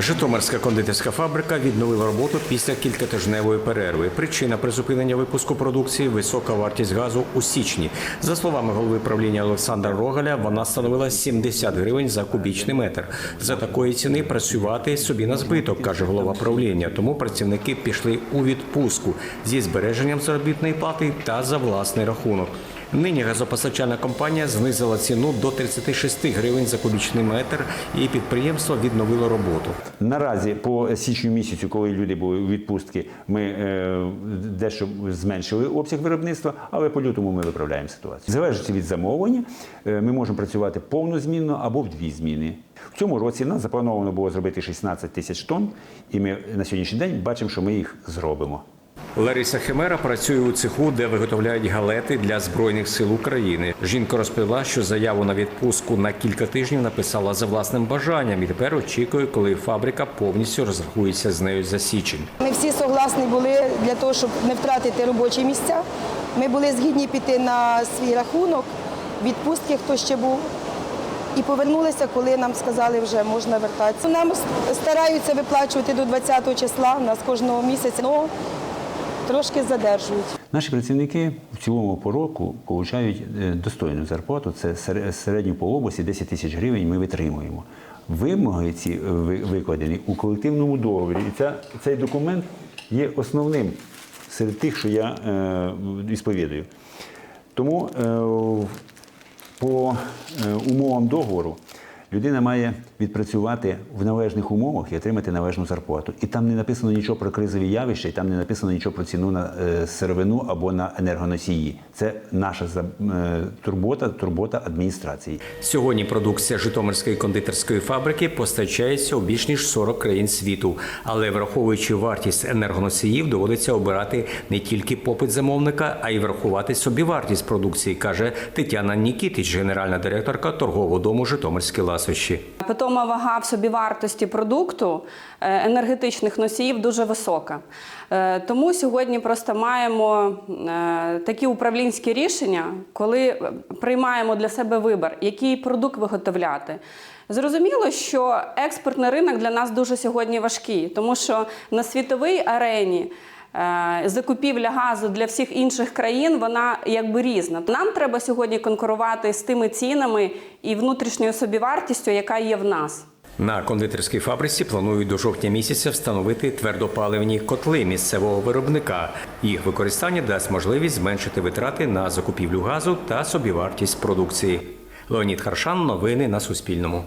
Житомирська кондитерська фабрика відновила роботу після кількатижневої перерви. Причина призупинення випуску продукції висока вартість газу у січні. За словами голови правління Олександра Рогаля, вона становила 70 гривень за кубічний метр. За такої ціни працювати собі на збиток, каже голова правління. Тому працівники пішли у відпустку зі збереженням заробітної плати та за власний рахунок. Нині газопостачальна компанія знизила ціну до 36 гривень за кубічний метр, і підприємство відновило роботу. Наразі по січню місяцю, коли люди були у відпустці, ми е, дещо зменшили обсяг виробництва, але по лютому ми виправляємо ситуацію. Залежить від замовлення, е, ми можемо працювати повнозмінно або в дві зміни. В цьому році нас заплановано було зробити 16 тисяч тонн, і ми на сьогоднішній день бачимо, що ми їх зробимо. Лариса Химера працює у цеху, де виготовляють галети для збройних сил України. Жінка розповіла, що заяву на відпустку на кілька тижнів написала за власним бажанням і тепер очікує, коли фабрика повністю розрахується з нею за січень. Ми всі согласні були для того, щоб не втратити робочі місця. Ми були згідні піти на свій рахунок, відпустки, хто ще був. І повернулися, коли нам сказали, вже можна вертатися. Нам стараються виплачувати до 20 числа, у нас кожного місяця, трошки задержують. Наші працівники в цілому по року получають е, достойну зарплату. Це сер- середньо по області 10 тисяч гривень ми витримуємо. Вимоги ці е, викладені у колективному договорі. І ця, цей документ є основним серед тих, що я е. Тому е, по е, умовам договору людина має відпрацювати в належних умовах і отримати належну зарплату. І там не написано нічого про кризові явища, і там не написано нічого про ціну на е, сировину або на енергоносії. Це наша е, турбота, турбота адміністрації. Сьогодні продукція Житомирської кондитерської фабрики постачається у більш ніж 40 країн світу. Але враховуючи вартість енергоносіїв, доводиться обирати не тільки попит замовника, а й врахувати собівартість продукції, каже Тетяна Нікітич, генеральна директорка торгового дому Житомирські ласощі. Питома вага в собівартості продукту е, енергетичних носіїв дуже висока. Е, Тому сьогодні просто маємо е, такі управлінські рішення, коли приймаємо для себе вибір, який продукт виготовляти. Зрозуміло, що експортний ринок для нас дуже сьогодні важкий, тому що на світовій арені закупівля газу для всіх інших країн вона якби різна. Нам треба сьогодні конкурувати з тими цінами і внутрішньою собівартістю, яка є в нас. На кондитерській фабриці планують до жовтня місяця встановити твердопаливні котли місцевого виробника. Їх використання дасть можливість зменшити витрати на закупівлю газу та собівартість продукції. Леонід Харшан, новини на Суспільному.